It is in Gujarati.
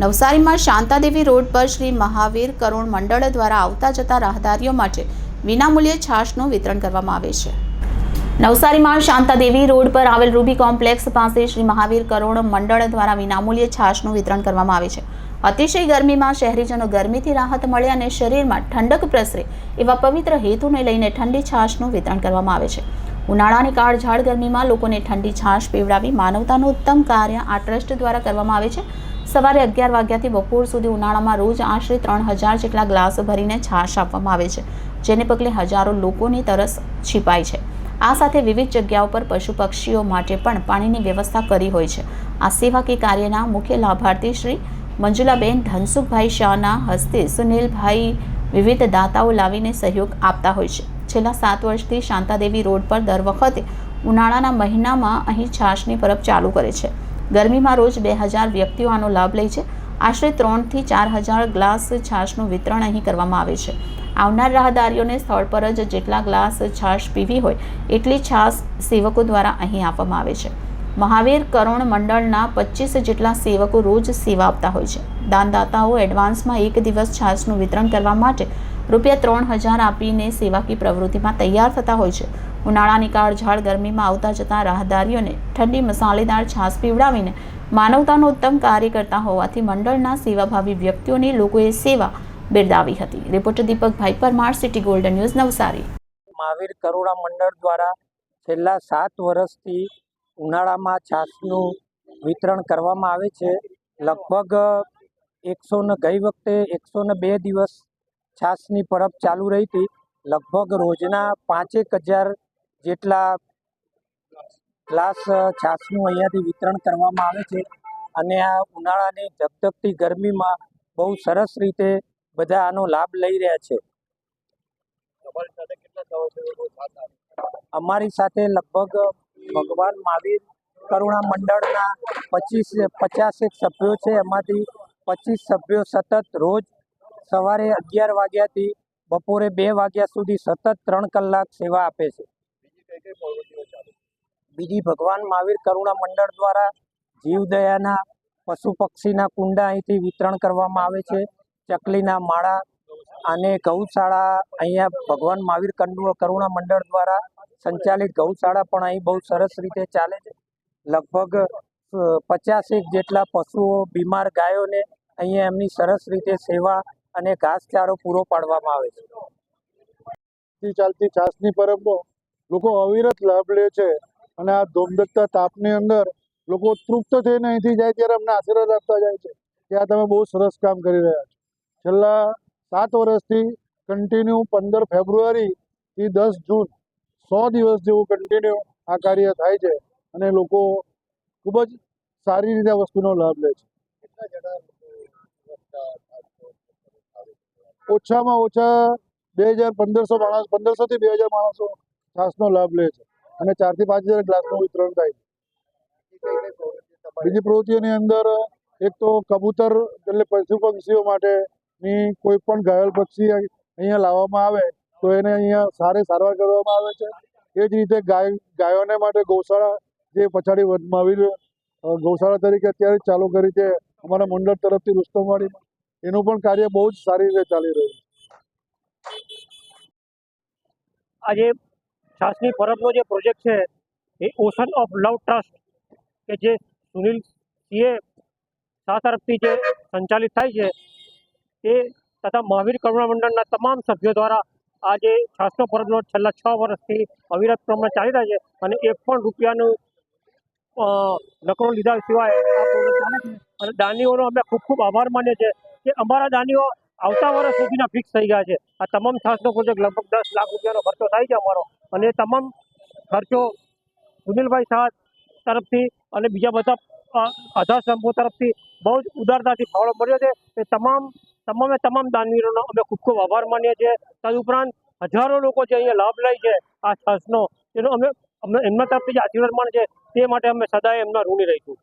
નવસારીમાં શાંતાદેવી રોડ પર શ્રી મહાવીર કરુણ મંડળ દ્વારા આવતા જતા રાહદારીઓ માટે વિનામૂલ્યે છાશનું વિતરણ કરવામાં આવે છે. નવસારીમાં શાંતાદેવી રોડ પર આવેલ રૂબી કોમ્પ્લેક્સ પાસે શ્રી મહાવીર કરુણ મંડળ દ્વારા વિનામૂલ્યે છાશનું વિતરણ કરવામાં આવે છે. અતિશય ગરમીમાં શહેરીજનો ગરમીથી રાહત મળે અને શરીરમાં ઠંડક પ્રસરે એવા પવિત્ર હેતુને લઈને ઠંડી છાશનું વિતરણ કરવામાં આવે છે. ઉનાળાની કાળઝાળ ગરમીમાં લોકોને ઠંડી છાશ પીવડાવી માનવતાનું ઉત્તમ કાર્ય આ ટ્રસ્ટ દ્વારા કરવામાં આવે છે. સવારે અગિયાર વાગ્યાથી બપોર સુધી ઉનાળામાં રોજ આશરે ત્રણ હજાર જેટલા ગ્લાસ ભરીને છાશ આપવામાં આવે છે, જેને પગલે હજારો લોકોની તરસ છીપાય છે. આ સાથે વિવિધ જગ્યાઓ પર પશુ પક્ષીઓ માટે પણ પાણીની વ્યવસ્થા કરી હોય છે. આ સેવાકીય કાર્યના મુખ્ય લાભાર્થી શ્રી મંજુલાબેન ધનસુખભાઈ શાહના હસ્તે સુનિલભાઈ વિવિધ દાતાઓ લાવીને સહયોગ આપતા હોય છે. છેલ્લા સાત વર્ષથી શાંતાદેવી રોડ પર દર વખતે ઉનાળાના મહિનામાં અહીં છાશની પરબ ચાલુ કરે છે. ગરમીમાં રોજ બે હજાર વ્યક્તિઓ આનો લાભ લે છે. આશરે ત્રણથી ચાર હજાર ગ્લાસ છાશનું વિતરણ અહીં કરવામાં આવે છે. આવનાર રાહદારીઓને સ્થળ પર જ જેટલા ગ્લાસ છાશ પીવી હોય, એટલી છાશ સેવકો દ્વારા અહીં આપવામાં આવે છે. મહાવીર કરુણ મંડળના પચીસ જેટલા સેવકો રોજ સેવા આપતા હોય છે. દાનદાતાઓ એડવાન્સમાં એક દિવસ છાશનું વિતરણ કરવા માટે રૂપિયા ત્રણ હજાર આપીને સેવાકીય પ્રવૃત્તિમાં તૈયાર થતા હોય છે. ઉનાળાની કાળઝાળ ગરમીમાં આવતા જતા રાહદારીઓને ઠંડી મસાલેદાર છાશ પીવડાવીને માનવતાનું ઉત્તમ કાર્ય કરતા હોવાથી મંડળના સેવાભાવી વ્યક્તિઓની લોકોએ સેવા બિરદાવી હતી. Reporter Deepakbhai Parmar, city golden news, Navsari. Mahavir કરોડા મંડળ દ્વારા છેલ્લા સાત વર્ષથી ઉનાળામાં છાશનું વિતરણ કરવામાં આવે છે. લગભગ એકસો ગઈ વખતે એકસો બે દિવસ છાશની પરબ ચાલુ રહી હતી. લગભગ રોજના પાંચેક હજાર જેટલા ગ્લાસ છાસનું અહીંયાથી વિતરણ કરવામાં આવે છે. અને આ ઉનાળાની ધગધગતી ગરમીમાં બહુ સરસ રીતે બધા આનો લાભ લઈ રહ્યા છે. અમારી સાથે લગભગ ભગવાન મહાવીર કરુણા મંડળના પચીસ પચાસેક સભ્યો છે. એમાંથી પચીસ સભ્યો સતત રોજ સવારે અગિયાર વાગ્યાથી બપોરે બે વાગ્યા સુધી સતત ત્રણ કલાક સેવા આપે છે. બીજી ભગવાન મહાવીર કરુણા મંડળ દ્વારા જીવદયાના પશુ પક્ષીના કુંડા અહીંથી વિતરણ કરવામાં આવે છે. ચકલીના માળા અને ગૌશાળા અહીંયા ભગવાન મહાવીર કંડુ કરુણા મંડળ દ્વારા સંચાલિત ગૌશાળા પણ અહીં બહુ સરસ રીતે ચાલે છે. લગભગ પચાસેક જેટલા પશુઓ બીમાર ગાયોને અહીંયા એમની સરસ રીતે સેવા અને ઘાસચારો પૂરો પાડવામાં આવે છે. ચાલતી છાસની પરબો લોકો અવિરત લાભ લે છે અને આ ધોમધકતા તાપની અંદર લોકો તૃપ્ત થઈને અહીંથી જાય ત્યારે અમને આશીર્વાદ આપતા જાય છે કે આ તમે બહુ સરસ કામ કરી રહ્યા છો. છેલ્લા સાત વર્ષથી કન્ટિન્યુ પંદર ફેબ્રુઆરીથી દસ જૂન સો દિવસ જેવું કન્ટિન્યુ આ કાર્ય થાય છે અને લોકો ખૂબ જ સારી રીતે વસ્તુનો લાભ લે છે. ઓછામાં ઓછા બે હજાર પંદરસો માણસ, પંદરસોથી બે હજાર માણસો છાસનો લાભ લે છે. અને ચારથી પાંચ હજાર ગ્લાસનું વિતરણ થાય છે. બીજી પ્રવૃત્તિઓની અંદર એક તો કબૂતર એટલે પશુ પક્ષીઓ માટેની કોઈ પણ ઘાયલ પક્ષી અહીંયા લાવવામાં આવે તો એને અહીંયા સારી સારવાર કરવામાં આવે છે. એ જ રીતે ગાય, ગાયોને માટે ગૌશાળા જે પછાડી વધમાં આવી ગૌશાળા તરીકે અત્યારે ચાલુ કરી છે અમારા મંડળ તરફથી રુસ્તમવાડીમાં એનું પણ કાર્ય બહુ જ સારી રીતે ચાલી રહ્યું છે. આજે છાસની પરબનો જે પ્રોજેક્ટ છે, એ ઓશન ઓફ લવ ટ્રસ્ટ, કે જે સુનિલ સિંહે શાહ તરફથી જે સંચાલિત થાય છે, એ તથા મહાવીર કરુણા મંડળના તમામ સભ્યો દ્વારા આજે છાસનો પરબનો છેલ્લા છ વર્ષથી અવિરત પ્રમાણે ચાલી રહ્યા છે અને એક પણ રૂપિયાનું નકરો લીધા સિવાય આ પ્રોજેક્ટ ચાલે છે. અને દાનીઓનો અમે ખૂબ ખૂબ આભાર માનીએ છીએ. કે અમારા દાનીઓ આવતા વર્ષ સુધીના ફિક્સ થઈ ગયા છે. આ તમામ છાસનો પ્રોજેક્ટ લગભગ દસ લાખ રૂપિયાનો ખર્ચો થાય છે અમારો. અને તમામ ખર્ચો સુનિલભાઈ શાહ તરફથી અને બીજા બધા આધાર સ્તંભો તરફથી બહુ જ ઉદારતાથી ફાળો મળ્યો છે. એ તમામ, તમામે તમામ દાનવીરોનો અમે ખૂબ ખૂબ આભાર માનીએ છીએ. તદુપરાંત હજારો લોકો જે અહીંયા લાભ લે છે આ છાસનો એનો અમે અમે એમના તરફથી જે આશીર્વાદ માને છે તે માટે અમે સદાય એમના ઋણી રહીશું